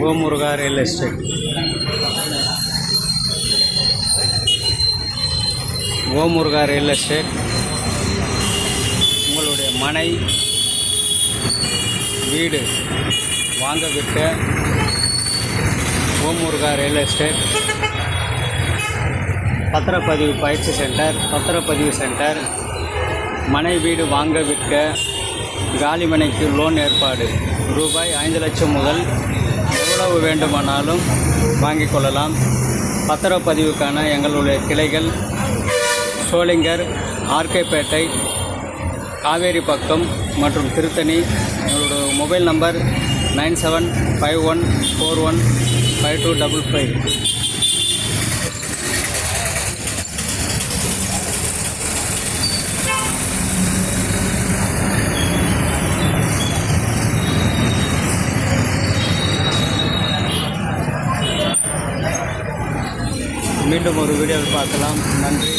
Gomuruga real estate Gomuruga real estate உங்களுடைய மனை வீடு வாங்க விற்க கோமுருகா ரியல் எஸ்டேட் பத்திரப்பதிவு பயிற்சி சென்டர் பத்திரப்பதிவு சென்டர். மனை வீடு வாங்க விற்க காலிமனைக்கு லோன் ஏற்பாடு. ரூபாய் ஐந்து லட்சம் முதல் எவ்வளவு வேண்டுமானாலும் வாங்கிக் கொள்ளலாம். பத்திரப்பதிவுக்கான எங்களுடைய கிளைகள் சோளிங்கர் ஆர்கேபேட்டை காவேரி பக்கம் மற்றும் திருத்தணி. எங்களோட mobile number nine seven five one four one five two double five. மீண்டும் ஒரு வீடியோவில் பார்க்கலாம். நன்றி.